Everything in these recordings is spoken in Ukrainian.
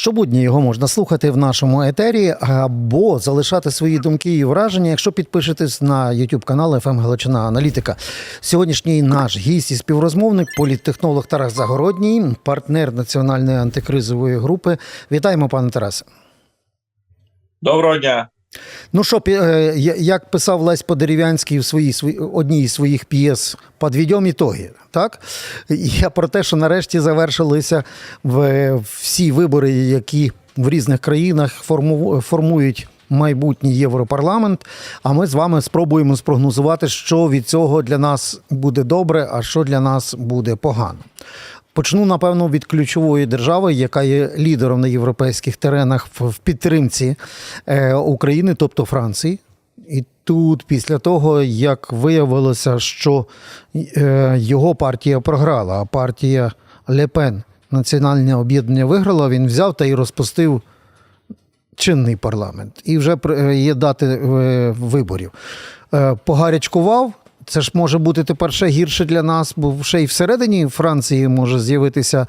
Щобудні його можна слухати в нашому етері або залишати свої думки і враження, якщо підпишетесь на YouTube канал «ФМ Галичина Аналітика. Сьогоднішній наш гість і співрозмовник, політтехнолог Тарас Загородній, партнер національної антикризової групи. Вітаємо, пане Тарасе. Доброго дня. Ну що, е, як писав Лесь Подерев'янський в своїй свої, одній із своїх п'єс «Подведем ітоги», так? Я про те, що нарешті завершилися всі вибори, які в різних країнах форму, формують майбутній Європарламент. А ми з вами спробуємо спрогнозувати, що від цього для нас буде добре, а що для нас буде погано. Почну, напевно, від ключової держави, яка є лідером на європейських теренах в підтримці е, України, тобто Франції. І тут, після того, як виявилося, що е, його партія програла, а партія Лепен, Національне об'єднання виграла, він взяв та і розпустив чинний парламент. І вже при- є дати е, виборів. Е, Погарячкував. Це ж може бути тепер ще гірше для нас, бо ще й всередині Франції може з'явитися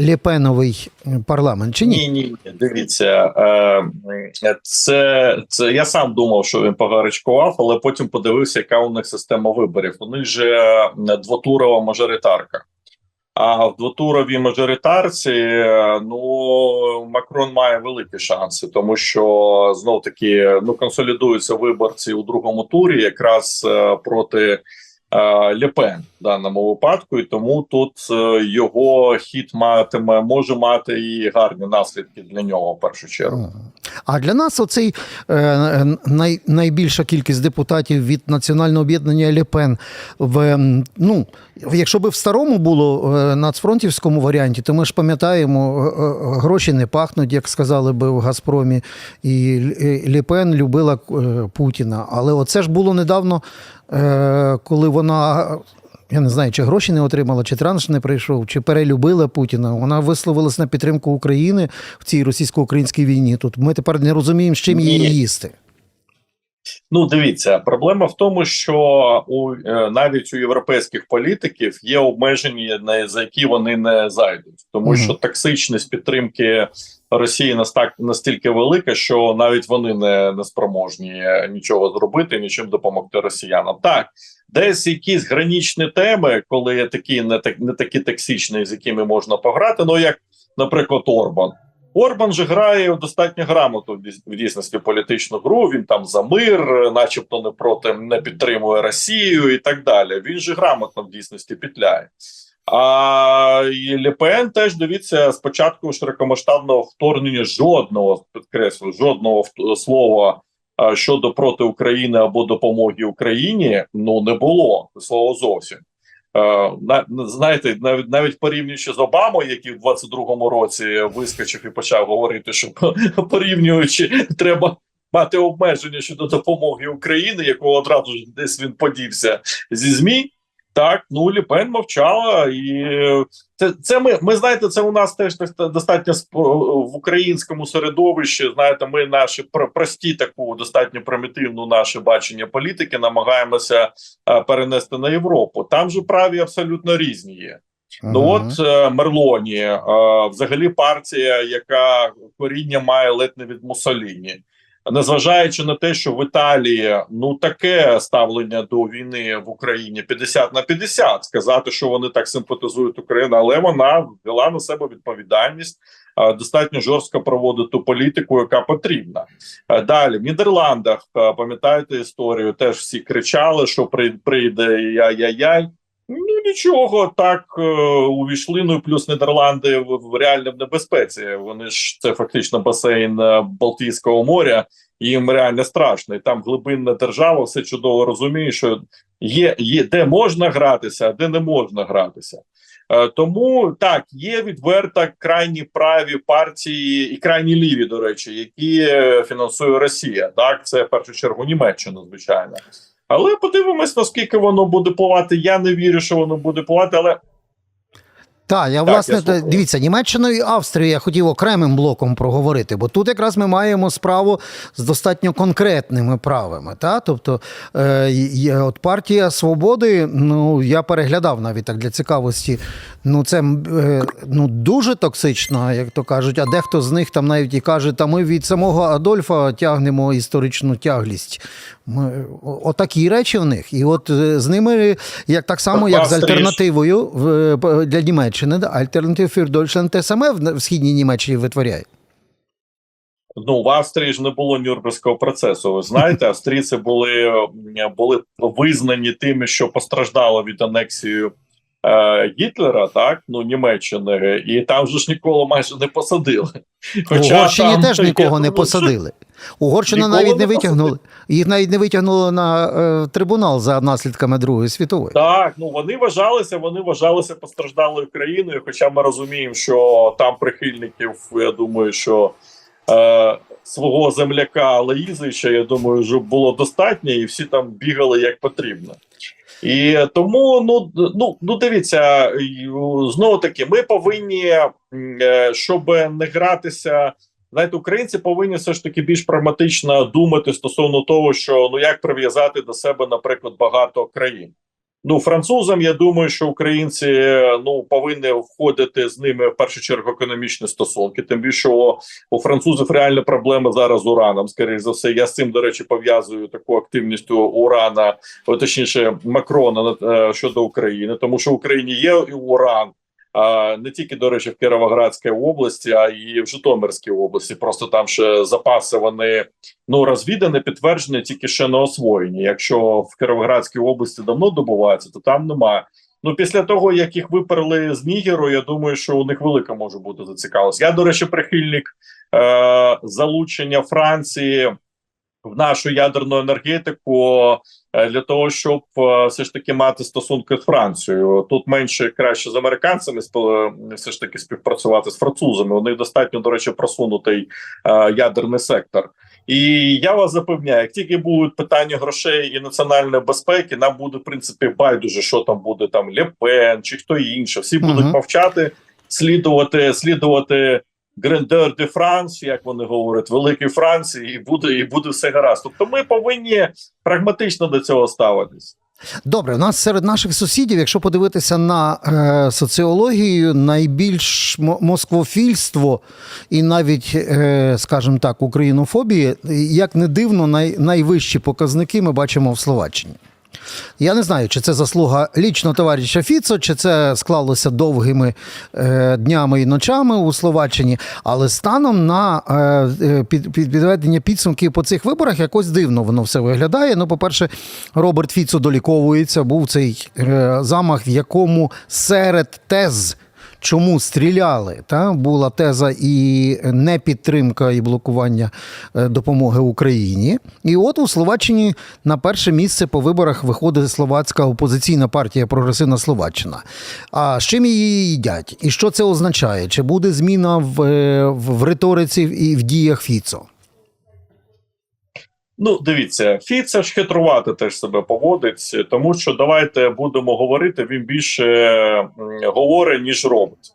лєпеновий парламент, чи ні? Ні, ні. Дивіться, е, це, це я сам думав, що він погарячкував, але потім подивився, яка у них система виборів. У них же е, двотурова мажоритарка. А в двотуровій мажоритарці ну Макрон має великі шанси, тому що знов таки ну консолідуються виборці у другому турі, якраз е, проти Лепен в даному випадку, і тому тут е, його хід матиме може мати і гарні наслідки для нього в першу чергу. А для нас оцей е, най, найбільша кількість депутатів від національного об'єднання Лепен в ну, якщо би в старому було е, нацфронтівському варіанті, то ми ж пам'ятаємо, е, е, гроші не пахнуть, як сказали би в Газпромі, і Лепен любила е, Путіна. Але оце ж було недавно, е, коли вона. Я не знаю, чи гроші не отримала, чи транш не прийшов, чи перелюбила Путіна. Вона висловилась на підтримку України в цій російсько-українській війні. Тут ми тепер не розуміємо, з чим її їсти. Ну, дивіться, проблема в тому, що у е, навіть у європейських політиків є обмеження, за які вони не зайдуть, тому Мгм. що токсичність підтримки Росії настак настільки велика, що навіть вони не, не спроможні нічого зробити, нічим допомогти росіянам. Так, десь якісь гранічні теми, коли такі не так не такі токсичні, з якими можна пограти. Ну як, наприклад, Орбан. Орбан же грає достатньо грамотно в дійс- в дійсності політичну гру. Він там за мир, начебто не проти не підтримує Росію і так далі. Він же грамотно в дійсності петляє. А і Лепен теж дивіться спочатку широкомасштабного вторгнення жодного підкреслю, жодного слова а, щодо проти України або допомоги Україні. Ну не було слова зовсім. На- знаєте, навіть навіть порівнюючи з Обамою, який в 22-му році вискочив і почав говорити, що порівнюючи, треба мати обмеження щодо допомоги України, якого одразу ж десь він подівся зі змі. Так, ну Ліпен мовчала, і е, це, це ми, ми знаєте, це у нас теж достатньо сп- в українському середовищі. Знаєте, ми наші про- прості таку достатньо примітивну наше бачення політики намагаємося е, перенести на Європу. Там же праві абсолютно різні є. Ну от е, Мерлоні, е, взагалі партія, яка коріння має ледь не від Муссоліні. Незважаючи на те, що в Італії ну таке ставлення до війни в Україні 50 на 50, сказати, що вони так симпатизують Україну, але вона взяла на себе відповідальність достатньо жорстко проводити ту політику, яка потрібна. Далі в Нідерландах пам'ятаєте історію, теж всі кричали, що прийде яй-яй-яй. Ну нічого, так е, увійшли. Ну плюс Нідерланди в, в небезпеці. Вони ж це фактично басейн е, Балтійського моря, їм реально страшно. І там глибинна держава все чудово розуміє, що є, є де можна гратися, а де не можна гратися. Е, тому так є відверто крайні праві партії і крайні ліві, до речі, які е, фінансує Росія. Так, це в першу чергу Німеччина, звичайно. Але подивимось, наскільки воно буде впливати. Я не вірю, що воно буде впливати, але Так, я Так, власне я дивіться, Німеччину і Австрію я хотів окремим блоком проговорити, бо тут якраз ми маємо справу з достатньо конкретними правами. Та? Тобто, е, от партія свободи, ну я переглядав навіть так для цікавості. Ну це е, ну дуже токсично, як то кажуть. А дехто з них там навіть і каже, та ми від самого Адольфа тягнемо історичну тяглість. Ми, отакі речі в них. І от е, з ними, як так само, як з альтернативою для Німеччини, Альтернатив Deutschland те саме в, в східній Німеччині витворяє. Ну в Австрії ж не було Нюрнберзького процесу. Ви знаєте, австрійці були, були визнані тими, що постраждало від анексії е, Гітлера, так ну Німеччини, і там же ж ніколи майже не посадили. В Угорщині там, теж я нікого не посадили. Угорщина навіть не витягнули. Їх навіть не витягнули на е, трибунал за наслідками Другої світової. Так, ну вони вважалися, вони вважалися постраждалою країною. Хоча ми розуміємо, що там прихильників, я думаю, що е, свого земляка Лаїзича, я думаю, вже було достатньо, і всі там бігали як потрібно. І тому, ну ну ну дивіться, знову таки, ми повинні, е, щоб не гратися. Знаєте, українці повинні все ж таки більш прагматично думати стосовно того, що ну як прив'язати до себе, наприклад, багато країн. Ну, французам, я думаю, що українці ну повинні входити з ними в першу чергу економічні стосунки. Тим більше у, у французів реальна проблема зараз з ураном. Скоріше за все, я з цим до речі пов'язую таку активність урана, точніше, Макрона е, щодо України, тому що в Україні є уран. Не тільки до речі, в Кіровоградській області, а і в Житомирській області. Просто там ще запаси вони ну розвідані, підтверджені, тільки ще не освоєні. Якщо в Кіровоградській області давно добуваються, то там немає. Ну після того як їх виперли з Нігеру, я думаю, що у них велика може бути зацікавленість. Я до речі, прихильник е- залучення Франції в нашу ядерну енергетику е, для того, щоб е, все ж таки мати стосунки з Францією. Тут менше краще з американцями все ж таки співпрацювати з французами. У них достатньо до речі просунутий е, ядерний сектор. І я вас запевняю, як тільки будуть питання грошей і національної безпеки, нам буде в принципі байдуже, що там буде там Лепен чи хто інше. Всі будуть Мгм. мовчати, слідувати, слідувати Грендер де Франс, як вони говорять, великій Франції, і буде і буде все гаразд. Тобто, ми повинні прагматично до цього ставитись. Добре, у нас серед наших сусідів, якщо подивитися на е, соціологію, найбільш мо- москвофільство і навіть, е, скажімо так, українофобії, як не дивно, най, найвищі показники ми бачимо в Словаччині. Я не знаю, чи це заслуга лічно товариша Фіцо, чи це склалося довгими е, днями і ночами у Словаччині. Але станом на е, е, під, під, підведення підсумків по цих виборах якось дивно воно все виглядає. Ну, по-перше, Роберт Фіцо доліковується. Був цей е, замах, в якому серед тез. Чому стріляли? Та була теза і непідтримка і блокування е, допомоги Україні. І от у Словаччині на перше місце по виборах виходить словацька опозиційна партія Прогресивна Словаччина. А з чим її їдять? І що це означає? Чи буде зміна е, в, в риториці і в діях Фіцо? Ну, дивіться, Фіца ж хитрувати теж себе поводить, тому що давайте будемо говорити. Він більше говорить, ніж робить.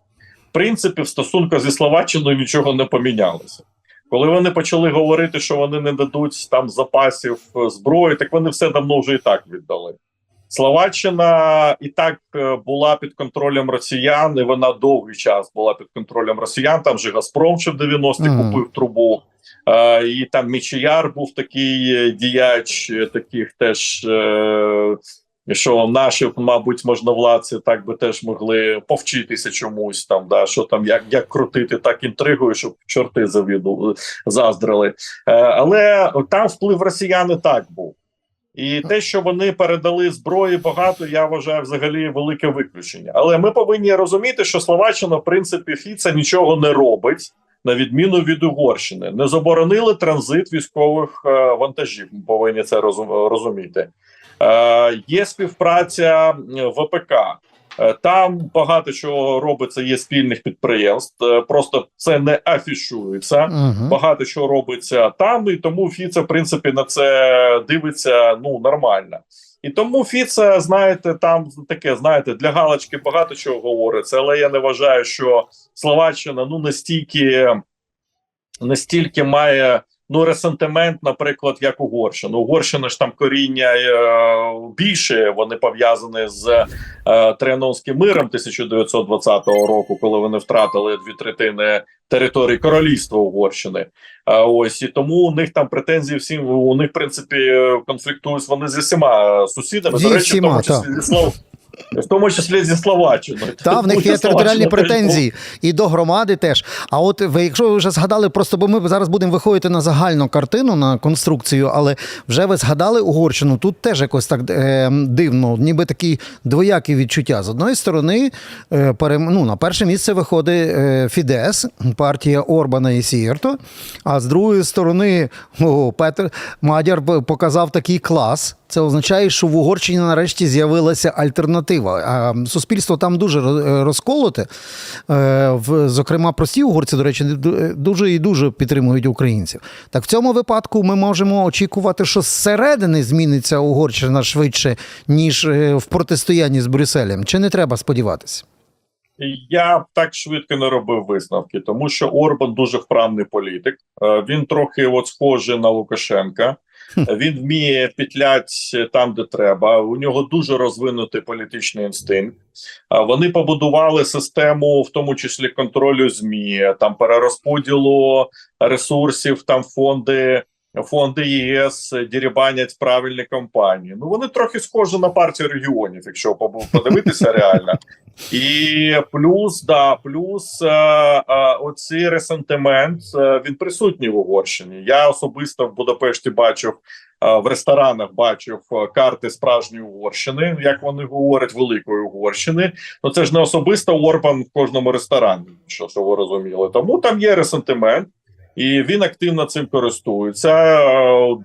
В принципі, в стосунках зі Словаччиною нічого не помінялося. Коли вони почали говорити, що вони не дадуть там запасів е, зброї, так вони все давно вже і так віддали. Словаччина і так е, була під контролем росіян, і вона довгий час була під контролем росіян. Там же Газпром ще в 90-ті Мгм. купив трубу. І там Мічияр був такий е, діяч, е, таких теж. Е, що наші, мабуть, можновладці так би теж могли повчитися чомусь там, да, що там як, як крутити так інтригою, щоб чорти завіду заздрили. Е, але там вплив росіян і так був. І те, що вони передали зброї багато, я вважаю взагалі велике виключення. Але ми повинні розуміти, що Словаччина, в принципі, Фіца нічого не робить. На відміну від Угорщини, не заборонили транзит військових е, вантажів. Ми повинні це розум- розуміти. Е, є співпраця ВПК. Е, Там багато чого робиться, є спільних підприємств. Просто це не афішується. Угу. Багато чого робиться там, і тому Фіце, в принципі, на це дивиться ну нормально. І тому Фіце, знаєте, там таке, знаєте, для галочки багато чого говориться, але я не вважаю, що Словаччина ну настільки, настільки має ну ресентимент, наприклад, як Угорщина. Угорщина ж там коріння е, більше, вони пов'язані з е, Трианонським миром 1920 року, коли вони втратили дві третини території королівства Угорщини. А ось і тому у них там претензії всім у них в принципі конфліктують вони зі всіма сусідами. Зі До речі, всіма, в тому числі зі Слов... в тому числі зі Словаччиною. Та в них є територіальні претензії і до громади теж. А от ви, якщо ви вже згадали, просто бо ми зараз будемо виходити на загальну картину, на конструкцію, але вже ви згадали Угорщину. Тут теж якось так е, дивно, ніби такі двоякі відчуття. З одної сторони, е, перем, ну, на перше місце виходить е, Фідес, партія Орбана і Сієрто. А з другої сторони, о, Петр Мадяр показав такий клас. Це означає, що в Угорщині нарешті з'явилася альтернатива. А суспільство там дуже розколоте. Е, Зокрема, прості угорці, до речі, дуже і дуже підтримують українців. Так в цьому випадку ми можемо очікувати, що зсередини зміниться Угорщина швидше, ніж е, в протистоянні з Брюсселем. Чи не треба сподіватися? Я б так швидко не робив висновки, тому що Орбан дуже вправний політик. Е, Він трохи от схожий на Лукашенка. Він вміє петлять там, де треба. У нього дуже розвинутий політичний інстинкт. Вони побудували систему, в тому числі контролю змі, там перерозподілу ресурсів, там фонди. Фонди ЄС дірібанять правильні компанії. Ну вони трохи схожі на партію регіонів, якщо подивитися реально. І плюс, да, плюс е, е, оцей ресентимент е, він присутній в Угорщині. Я особисто в Будапешті бачив е, в ресторанах, бачив е, карти справжньої Угорщини, як вони говорять, великої Угорщини. Ну це ж не особисто Орбан в кожному ресторані, що ви розуміли. Тому там є ресентимент. І він активно цим користується.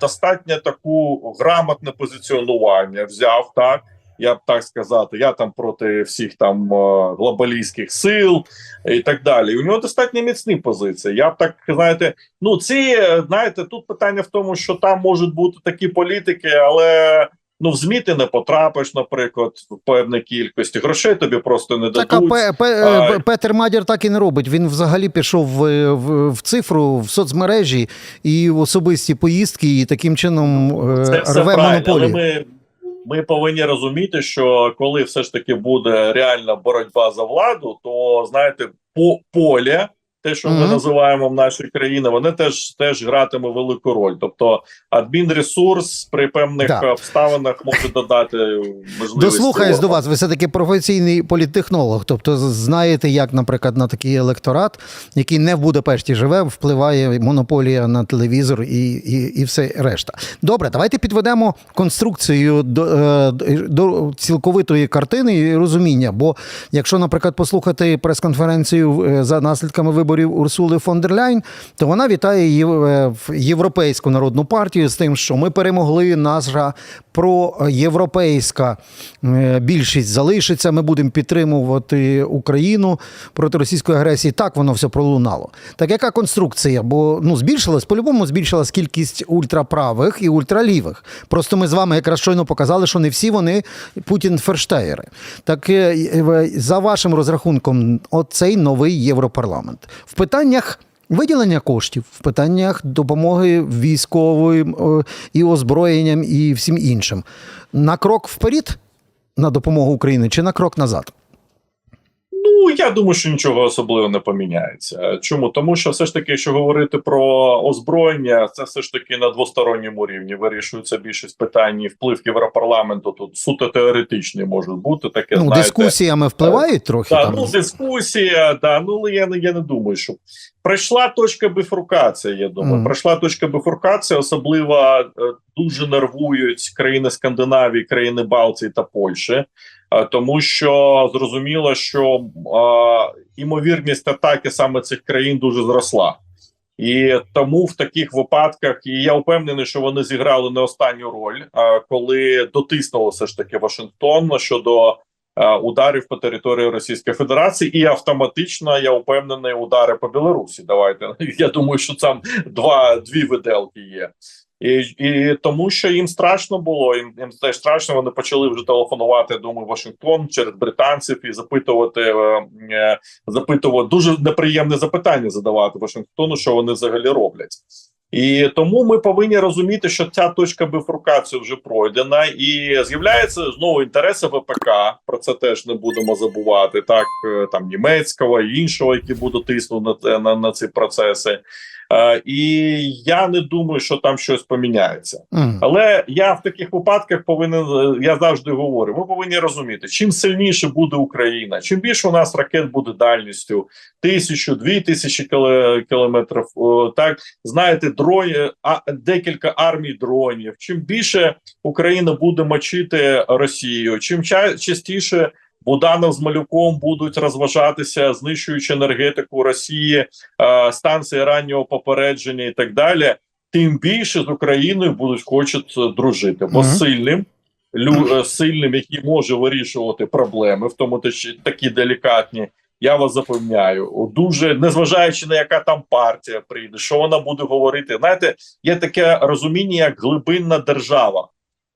Достатньо таку грамотне позиціонування взяв так. Я б так сказати, я там проти всіх там е, глобалістських сил і так далі. У нього достатньо міцні позиції. Я б так знаєте, ну ці е, знаєте, тут питання в тому, що там можуть бути такі політики, але ну в ЗМІ ти не потрапиш, наприклад, в певній кількості грошей тобі просто не Так, а дадуть. Пе- Пе- А- Пе- Петер Мадяр так і не робить. Він взагалі пішов в, в, в цифру, в соцмережі і в особисті поїздки, і таким чином е, Це все рве монополію. ми, ми повинні розуміти, що коли все ж таки буде реальна боротьба за владу, то знаєте, по поле, те, що ми називаємо в нашій країні, вони теж теж гратиме велику роль. Тобто, адмінресурс при певних Да. обставинах може додати можливості. Дослухаюсь до вас. Ви все-таки професійний політтехнолог. Тобто знаєте, як, наприклад, на такий електорат, який не в Будапешті живе, впливає монополія на телевізор і, і, і все решта. Добре, давайте підведемо конструкцію до, е, до цілковитої картини і розуміння. Бо якщо, наприклад, послухати прес-конференцію е, за наслідками виборів Урсули фон дер Ляйн, то вона вітає е, Європейську народну партію з тим, що ми перемогли, наша проєвропейська е, більшість залишиться. Ми будемо підтримувати Україну проти російської агресії. Так воно все пролунало. Так яка конструкція? Бо ну збільшилась, по-любому збільшилась кількість ультраправих і ультралівих. Просто ми з вами якраз щойно показали, що не всі вони Путін Ферштеєри. Так е, за вашим розрахунком, оцей новий європарламент в питаннях. Виділення коштів в питаннях допомоги військовим е, і озброєнням, і всім іншим. На крок вперед на допомогу Україні чи на крок назад? Ну я думаю, що нічого особливо не поміняється. Чому? Тому що все ж таки, якщо говорити про озброєння, це все ж таки на двосторонньому рівні вирішується більшість питань. І вплив Європарламенту тут суто теоретичний може бути таке. Ну, знаєте, дискусіями впливають трохи Да, там. ну, дискусія, да, ну я, не- я не думаю, що пройшла точка бифуркації. Я думаю, Мгм. пройшла точка бифуркації, особливо е, дуже нервують країни Скандинавії, країни Балтії та Польщі, е, тому що зрозуміло, що е, імовірність атаки саме цих країн дуже зросла. І тому в таких випадках, і я впевнений, що вони зіграли не останню роль, е, коли дотиснуло ж таки Вашингтон щодо е, ударів по території Російської Федерації, і автоматично я впевнений удари по Білорусі. Давайте я думаю, що там два дві виделки є. І, і тому, що їм страшно було, їм, їм теж страшно. Вони почали вже телефонувати. Думаю, Вашингтон через британців і запитувати, е, е, запитувати дуже неприємне запитання задавати Вашингтону, що вони взагалі роблять. І тому ми повинні розуміти, що ця точка бифуркації вже пройдена, і з'являються знову інтереси ВПК. Про це теж не будемо забувати. Так е, там німецького і іншого, які будуть тиснути на, на, на ці процеси. Е, і я не думаю, що там щось поміняється. Але я в таких випадках повинен е, я завжди говорю: ми повинні розуміти, чим сильніше буде Україна, чим більше у нас ракет буде дальністю тисячу, дві тисячі кілометрів. Так знаєте, дроні, а декілька армій дронів. Чим більше Україна буде мочити Росію, чим ча- частіше. Буданов з Малюком будуть розважатися, знищуючи енергетику Росії, е, станції раннього попередження і так далі тим більше з Україною будуть хочуть е, дружити, бо Мгм. сильним лю, е, сильним, який може вирішувати проблеми, в тому такі делікатні. Я вас запевняю, дуже незважаючи на яка там партія прийде, що вона буде говорити. Знаєте, є таке розуміння, як глибинна держава.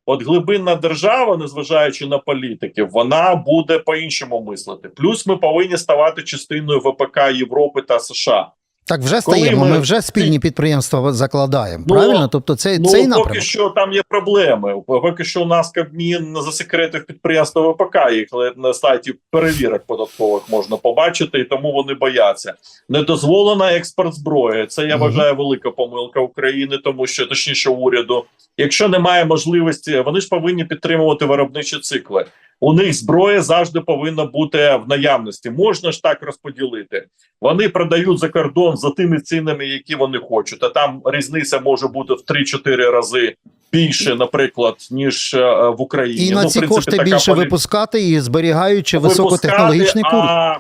От глибинна держава, незважаючи на політиків, вона буде по-іншому мислити. Плюс ми повинні ставати частиною ВПК Європи та США. Так вже стаємо. Ми... ми- вже спільні підприємства закладаємо. Ну, правильно? Тобто, це Ну, цей поки що там є проблеми. Поки що у нас Кабмін засекретив підприємство ВПК, їх на сайті перевірок податкових можна побачити, і тому вони бояться. Не дозволена експорт зброї. Це я вважаю велика помилка України, тому що точніше уряду. Якщо немає можливості, вони ж повинні підтримувати виробничі цикли. У них зброя завжди повинна бути в наявності. Можна ж так розподілити. Вони продають за кордон за тими цінами, які вони хочуть. А там різниця може бути в 3-4 рази більше, наприклад, ніж е, в Україні. І на Ну, ці принципі, кошти більше полі- випускати і зберігаючи високотехнологічний курс. А,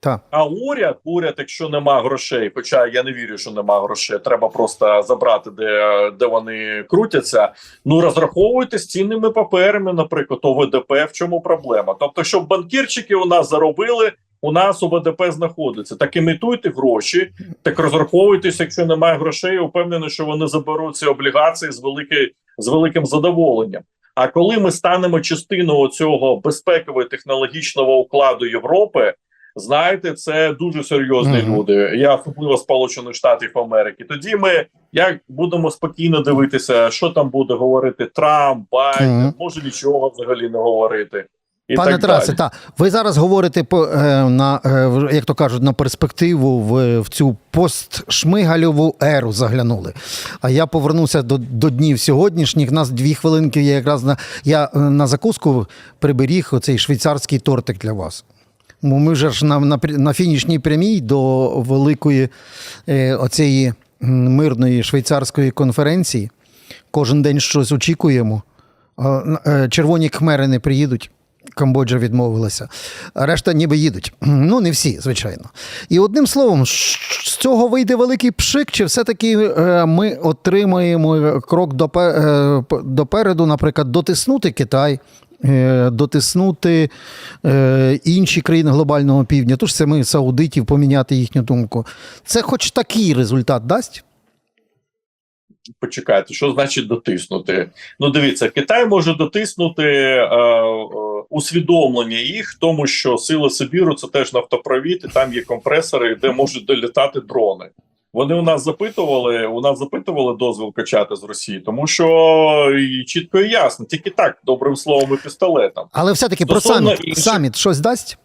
Так. а уряд, уряд, якщо нема грошей, хоча я не вірю, що нема грошей, треба просто забрати, де, де вони крутяться. Ну розраховуйте з цінними паперами, наприклад, ОВДП. В чому проблема? Тобто, щоб банкірчики у нас заробили. У нас ОВДП знаходиться. Так імітуйте гроші, так розраховуйтесь, якщо немає грошей, я впевнений, що вони заберуть ці облігації з великий, з великим задоволенням. А коли ми станемо частиною цього безпекового технологічного укладу Європи, знаєте, це дуже серйозні Мгм. люди. Я особливо Сполучених Штатів Америки. Тоді ми як будемо спокійно дивитися, що там буде говорити Трамп, Байден, Мгм. може нічого взагалі не говорити. І Пане так Тарасе, далі. та ви зараз говорите по е, на е, як то кажуть, на перспективу в, в цю постшмигальову еру заглянули. А я повернуся до, до днів сьогоднішніх. Нас дві хвилинки. Я якраз на я е, на закуску приберіг оцей швейцарський тортик для вас. Ми вже ж на, на, на фінішній прямій до великої е, оцієї мирної швейцарської конференції. Кожен день щось очікуємо. Е, Червоні кхмери не приїдуть. Камбоджа відмовилася, решта ніби їдуть. Ну, не всі, звичайно. І одним словом, з цього вийде великий пшик, чи все-таки е, ми отримаємо крок е, допереду, наприклад, дотиснути Китай, дотиснути е, інші країни глобального півдня, тож ми саудитів поміняти їхню думку. Це хоч такий результат дасть? почекайте, що значить дотиснути? Ну, дивіться, Китай може дотиснути е, е, усвідомлення їх, тому що сила Сибіру це теж нафтопровід, і там є компресори, де можуть долітати дрони. Вони у нас запитували, у нас запитували дозвіл качати з Росії, тому що і чітко і ясно, тільки так, добрим словом і пістолетом. Але все-таки про саміт, інших- саміт щось дасть?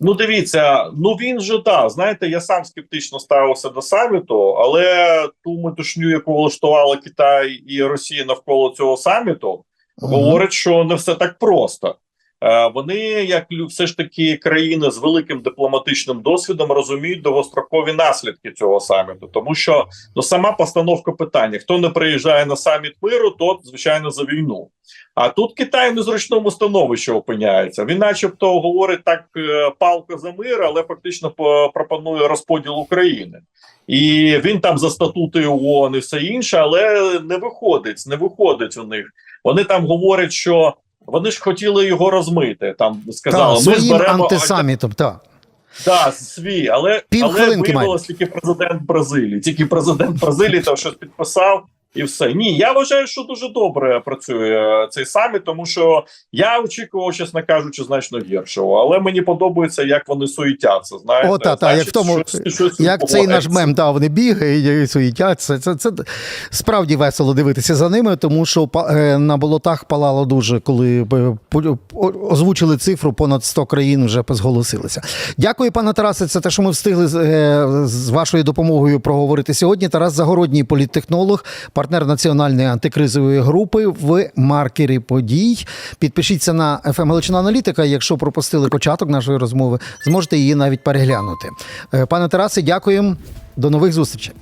Ну, дивіться, ну він же да. Знаєте, я сам скептично ставився до саміту, але ту метушню, яку влаштували Китай і Росія навколо цього саміту, говорить, що не все так просто. Е, Вони, як все ж таки країни з великим дипломатичним досвідом, розуміють довгострокові наслідки цього саміту, тому що ну, сама постановка питання: хто не приїжджає на саміт миру, тот звичайно за війну. А тут Китай в незручному становищі опиняється. Він, начебто, говорить так е, палко за мир, але фактично пропонує розподіл України. І він там за статути ООН і все інше, але не виходить, не виходить у них. Вони там говорять, що вони ж хотіли його розмити. Там сказали, та, ми зберемо антисамітом, так. Да, свій, але, Пів але виявилось тільки президент Бразилії. Тільки президент Бразилії там щось підписав. І все ні, я вважаю, що дуже добре працює цей саміт, тому що я очікував, чесно кажучи, значно гіршого. Але мені подобається, як вони суетяться. Знаєте, О, та, та, як в тому, щось- щось Як цей наш мем, та, вони бігають і суїтять. Це, це, це справді весело дивитися за ними, тому що е, на болотах палало дуже, коли е, озвучили цифру, понад 100 країн вже зголосилися. Дякую, пане Тарасе. Це те, що ми встигли з, е, з вашою допомогою проговорити сьогодні. Тарас Загородній, політтехнолог, партнер національної антикризової групи в маркері подій. Підпишіться на FM Галичина Аналітика. Якщо пропустили початок нашої розмови, зможете її навіть переглянути. Е, Пане Тарасе, дякуємо. До нових зустрічей.